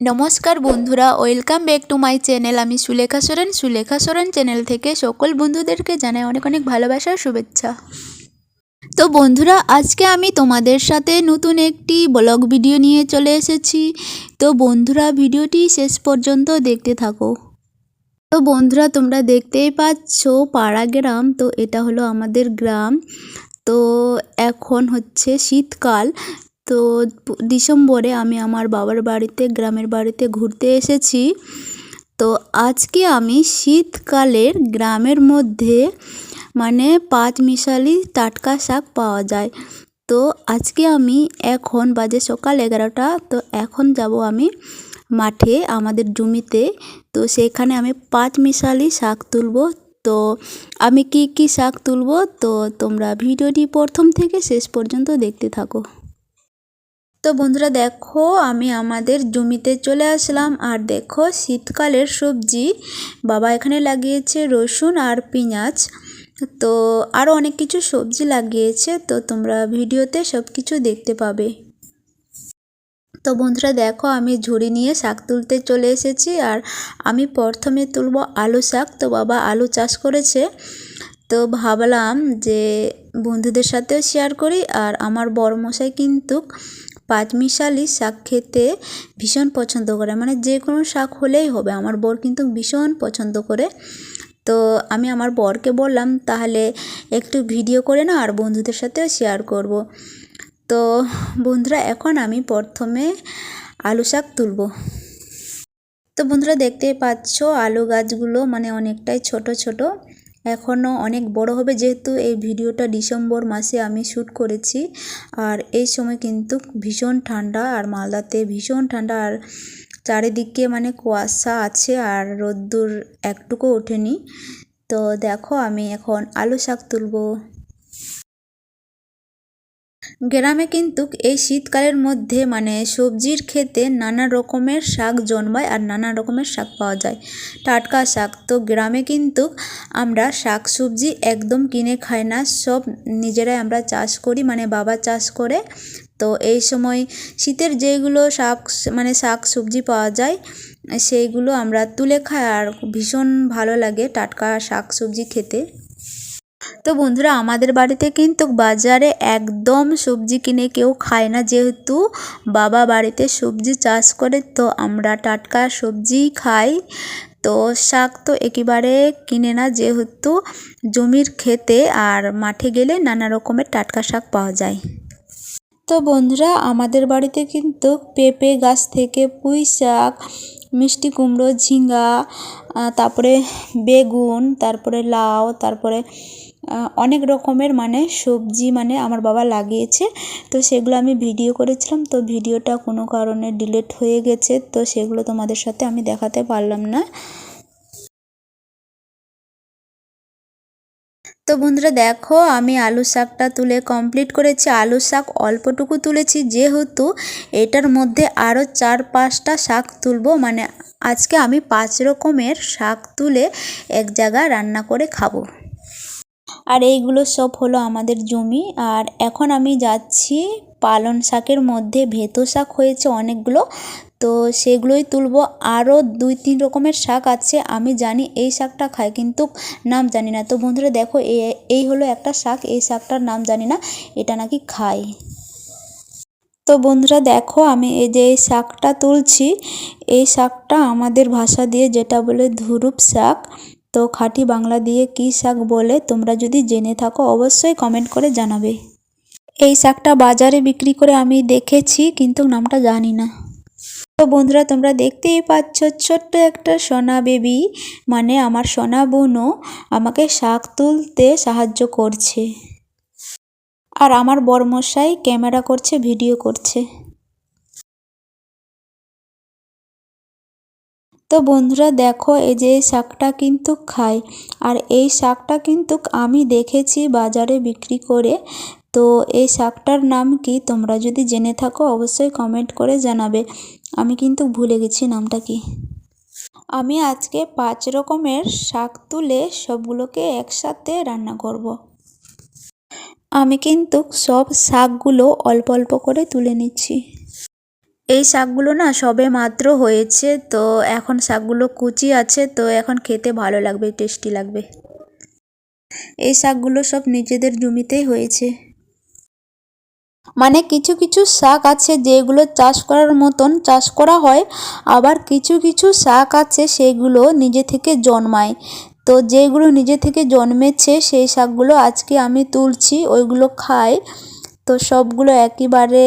নমস্কার বন্ধুরা, welcome back to my channel. আমি সুলেখা সোরেন। সুলেখা সোরেন চ্যানেল থেকে সকল বন্ধুদেরকে জানাই অনেক অনেক ভালোবাসার শুভেচ্ছা। তো বন্ধুরা, আজকে আমি তোমাদের সাথে নতুন একটি ব্লগ ভিডিও নিয়ে চলে এসেছি। তো বন্ধুরা, ভিডিওটি শেষ পর্যন্ত দেখতে থাকো। তো বন্ধুরা, তোমরা দেখতেই পাচ্ছ পাড়া গ্রাম। তো এটা হলো আমাদের গ্রাম। তো এখন হচ্ছে শীতকাল। তো ডিসেম্বরে আমি আমার বাবার বাড়িতে, গ্রামের বাড়িতে ঘুরতে এসেছি। তো আজকে আমি শীতকালের গ্রামের মধ্যে মানে পাঁচ মিশালি টাটকা শাক পাওয়া যায়। তো আজকে আমি এখন বাজে সকাল এগারোটা, তো এখন যাব আমি মাঠে আমাদের জমিতে। তো সেখানে আমি পাঁচ মিশালি শাক তুলব। তো আমি কি কি শাক তুলব? তো তোমরা ভিডিওটি প্রথম থেকে শেষ পর্যন্ত দেখতে থাকো। তো বন্ধুরা দেখো, আমি আমাদের জমিতে চলে আসলাম। আর দেখো, শীতকালের সবজি। বাবা এখানে লাগিয়েছে রসুন আর পেঁয়াজ। তো আরও অনেক কিছু সবজি লাগিয়েছে, তো তোমরা ভিডিওতে সব কিছু দেখতে পাবে। তো বন্ধুরা দেখো, আমি ঝুড়ি নিয়ে শাক তুলতে চলে এসেছি। আর আমি প্রথমে তুলব আলু শাক। তো বাবা আলু চাষ করেছে। তো ভাবলাম যে বন্ধুদের সাথেও শেয়ার করি। আর আমার বড় মশাই কিন্তু পাঁচমিশালি শাক খেতে ভীষণ পছন্দ করে। মানে যে কোনো শাক হলেই হবে। আমার বর কিন্তু ভীষণ পছন্দ করে। তো আমি আমার বরকে বললাম, তাহলে একটু ভিডিও করে না আর বন্ধুদের সাথেও শেয়ার করব। তো বন্ধুরা, এখন আমি প্রথমে আলু শাক তুলব। তো বন্ধুরা, দেখতেই পাচ্ছ আলু গাছগুলো মানে অনেকটাই ছোট ছোট। এখনও অনেক বড় হবে। যেহেতু এই ভিডিওটা ডিসেম্বর মাসে আমি শ্যুট করেছি, আর এই সময় কিন্তু ভীষণ ঠান্ডা, আর মালদাতে ভীষণ ঠান্ডা, আর চারিদিকে মানে কুয়াশা আছে, আর রোদ্দুর একটুকু ওঠেনি। তো দেখো আমি এখন আলু শাক তুলবো। গ্রামে কিন্তু এই শীতকালের মধ্যে মানে সবজির ক্ষেতে নানা রকমের শাক জন্মায় আর নানা রকমের শাক পাওয়া যায়। টাটকা শাক, তো গ্রামে কিন্তু আমরা শাক সবজি একদম কিনে খাই না, সব নিজেরাই আমরা চাষ করি মানে বাবা চাষ করে। তো এই সময় শীতের যেগুলো শাক মানে শাক সবজি পাওয়া যায়, সেইগুলো আমরা তুলে খাই আর ভীষণ ভালো লাগে টাটকা শাক সবজি খেতে। তো বন্ধুরা, আমাদের বাড়িতে কিন্তু বাজারে একদম সবজি কিনে কেউ খায় না। যেহেতু বাবা বাড়িতে সবজি চাষ করে, তো আমরা টাটকা সবজি খাই। তো শাক তো একেবারে কিনে না, যেহেতু জমির খেতে আর মাঠে গেলে নানা রকমের টাটকা শাক পাওয়া যায়। তো বন্ধুরা, আমাদের বাড়িতে কিন্তু পেঁপে গাছ থেকে পুঁই শাক, মিষ্টি কুমড়ো ঝিঙ্গা তারপরে বেগুন, তারপরে লাউ, তারপরে অনেক রকমের মানে সবজি মানে আমার বাবা লাগিয়েছে। তো সেগুলো আমি ভিডিও করেছিলাম, তো ভিডিওটা কোনো কারণে ডিলেট হয়ে গেছে, তো সেগুলো তোমাদের সাথে আমি দেখাতে পারলাম না। তো বন্ধুরা দেখো, আমি আলু শাকটা তুলে কমপ্লিট করেছি। আলু শাক অল্পটুকু তুলেছি, যেহেতু এটার মধ্যে আরও চার পাঁচটা শাক তুলবো মানে আজকে আমি পাঁচ রকমের শাক তুলে এক জায়গায় রান্না করে খাব। আর এইগুলো সব হলো আমাদের জমি। আর এখন আমি যাচ্ছি পালন শাকের মধ্যে ভেতো শাক হয়েছে অনেকগুলো। তো সেগুলোই তুলবো। আরও দুই তিন রকমের শাক আছে, আমি জানি এই শাকটা খায়, কিন্তু নাম জানি না। তো বন্ধুরা দেখো এই হলো একটা শাক, এই শাকটার নাম জানি না, এটা নাকি খায়। তো বন্ধুরা দেখো, আমি এই যে এই শাকটা তুলছি, এই শাকটা আমাদের ভাষা দিয়ে যেটা বলে ধুরুপ শাক। তো খাঁটি বাংলা দিয়ে কী শাক বলে তোমরা যদি জেনে থাকো অবশ্যই কমেন্ট করে জানাবে। এই শাকটা বাজারে বিক্রি করে আমি দেখেছি, কিন্তু নামটা জানি না। তো বন্ধুরা, তোমরা দেখতেই পাচ্ছ ছোট্ট একটা সোনা বেবি মানে আমার সোনা বোনও আমাকে শাক তুলতে সাহায্য করছে। আর আমার বরমশাই ক্যামেরা করছে, ভিডিও করছে। তো বন্ধুরা দেখো, এই যে শাকটা কিন্তু খাই। আর এই শাকটা কিন্তু আমি দেখেছি বাজারে বিক্রি করে। তো এই শাকটার নাম কি তোমরা যদি জেনে থাকো, অবশ্যই কমেন্ট করে জানাবে। আমি কিন্তু ভুলে গেছি নামটা কি। আমি আজকে পাঁচ রকমের শাক তুলে সবগুলোকে একসাথে রান্না করব। আমি কিন্তু সব শাকগুলো অল্প অল্প করে তুলে নিচ্ছি। এই শাকগুলো না সবে মাত্র হয়েছে, তো এখন শাকগুলো কুচি আছে, তো এখন খেতে ভালো লাগবে, টেস্টি লাগবে। এই শাকগুলো সব নিজেদের জমিতেই হয়েছে। মানে কিছু কিছু শাক আছে যেগুলো চাষ করার মতন চাষ করা হয়, আবার কিছু কিছু শাক আছে সেগুলো নিজে থেকে জন্মায়। তো যেগুলো নিজে থেকে জন্মেছে সেই শাকগুলো আজকে আমি তুলছি, ওইগুলো খাই। তো সবগুলো একেবারে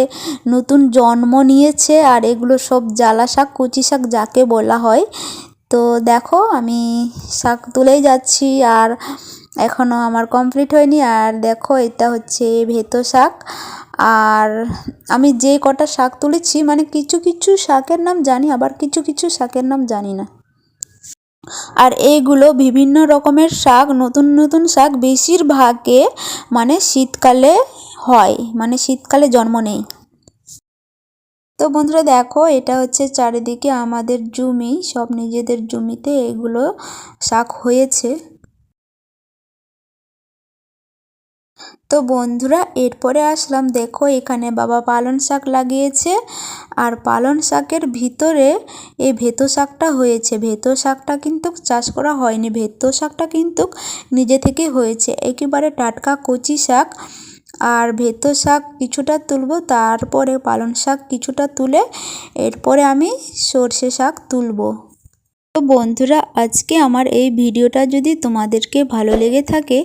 নতুন জন্ম নিয়েছে আর এগুলো সব জ্বালা শাক, কুচি শাক যাকে বলা হয়। তো দেখো, আমি শাক তুলেই যাচ্ছি আর এখনও আমার কমপ্লিট হয়নি। আর দেখো, এটা হচ্ছে ভেতো শাক। আর আমি যে কটা শাক তুলেছি মানে কিছু কিছু শাকের নাম জানি, আবার কিছু কিছু শাকের নাম জানি না। আর এইগুলো বিভিন্ন রকমের শাক, নতুন নতুন শাক, বেশিরভাগে মানে শীতকালে হয় মানে শীতকালে জন্ম নেই। তো বন্ধুরা দেখো, এটা হচ্ছে চারিদিকে আমাদের জমি, সব নিজেদের জমিতে এগুলো শাক হয়েছে। তো বন্ধুরা, এরপরে আসলাম, দেখো এখানে বাবা পালন শাক লাগিয়েছে, আর পালন শাকের ভিতরে এই ভেতো শাকটা হয়েছে। ভেতো শাকটা কিন্তু চাষ করা হয়নি, ভেতো শাকটা কিন্তু নিজে থেকে হয়েছে। একেবারে টাটকা কচি শাক। আর ভেতো শাক কিছুটা তুলবো, তারপরে পালন শাক কিছুটা তুলে এরপরে আমি সর্ষে শাক তুলবো। তো বন্ধুরা, আজকে আমার এই ভিডিওটা যদি তোমাদেরকে ভালো লেগে থাকে,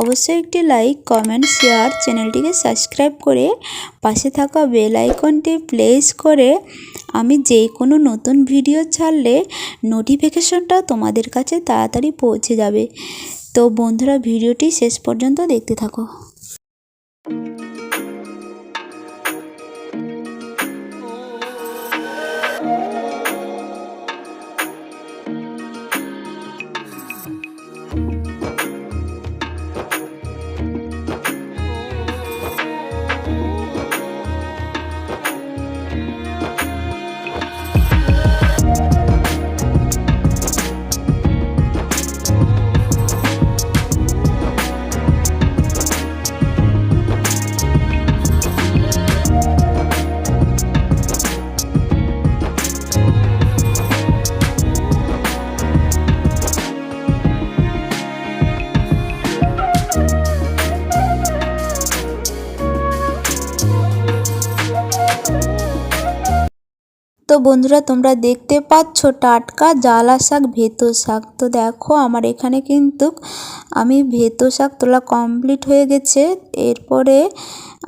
অবশ্যই একটি লাইক, কমেন্ট, শেয়ার চ্যানেলটিকে সাবস্ক্রাইব করে পাশে থাকা বেল আইকনটি প্লেস করে আমি যে কোনো নতুন ভিডিও ছাড়লে নোটিফিকেশনটা তোমাদের কাছে তাড়াতাড়ি পৌঁছে যাবে। তো বন্ধুরা, ভিডিওটি শেষ পর্যন্ত দেখতে থাকো। বন্ধুরা, তোমরা দেখতে পাচ্ছ টাটকা জ্বালা শাক ভেতো শাক। তো দেখো, আমার এখানে কিন্তু আমি ভেতো শাক তোলা কমপ্লিট হয়ে গেছে। এরপরে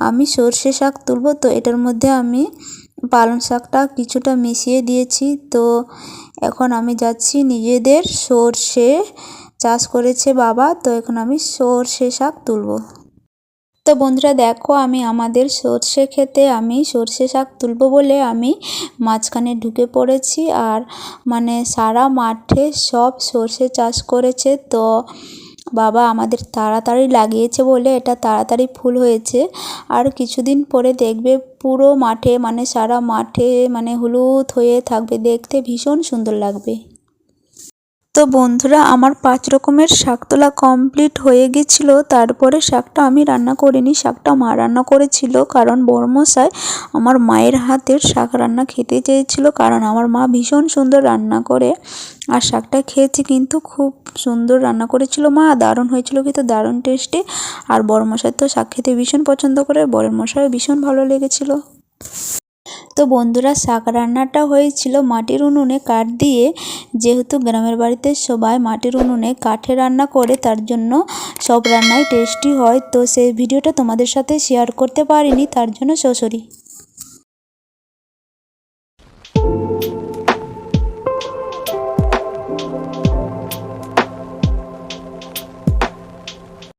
আমি সর্ষে শাক তুলবো। তো এটার মধ্যে আমি পালং শাকটা কিছুটা মিশিয়ে দিয়েছি। তো এখন আমি যাচ্ছি নিজেদের সর্ষে চাষ করেছে বাবা। তো এখন আমি সর্ষে শাক তুলবো। তো বন্ধুরা দেখো, আমি আমাদের সর্ষে খেতে আমি সর্ষে শাক তুলবো বলে আমি মাঝখানে ঢুকে পড়েছি আর মানে সারা মাঠে সব সর্ষে চাষ করেছে। তো বাবা আমাদের তাড়াতাড়ি লাগিয়েছে বলে এটা তাড়াতাড়ি ফুল হয়েছে। আর কিছুদিন পরে দেখবে পুরো মাঠে মানে সারা মাঠে মানে হলুদ হয়ে থাকবে, দেখতে ভীষণ সুন্দর লাগবে। তো বন্ধুরা, আমার পাঁচ রকমের শাক তোলা কমপ্লিট হয়ে গেছিল। তারপরে শাকটা আমি রান্না করিনি, শাকটা মা রান্না করেছিল কারণ বর্মশাই আমার মায়ের হাতের শাক রান্না খেতে চেয়েছিল কারণ আমার মা ভীষণ সুন্দর রান্না করে আর শাকটা খেয়েছি কিন্তু খুব সুন্দর রান্না করেছিল মা, দারুণ হয়েছিল কিন্তু দারুণ টেস্টি আর বড়মশাই তো শাক খেতে ভীষণ পছন্দ করে বড় মশাই ভীষণ ভালো লেগেছিলো। তো বন্ধুরা শাক রান্নাটা হয়েছিল মাটির উনুনে কাঠ দিয়ে। যেহেতু গ্রামের বাড়িতে সবাই মাটির উনুনে কাঠে রান্না করে, তার জন্য সব রান্নাই টেস্টি হয়। তো সেই ভিডিওটা তোমাদের সাথে শেয়ার করতে পারিনি, তার জন্য সসরি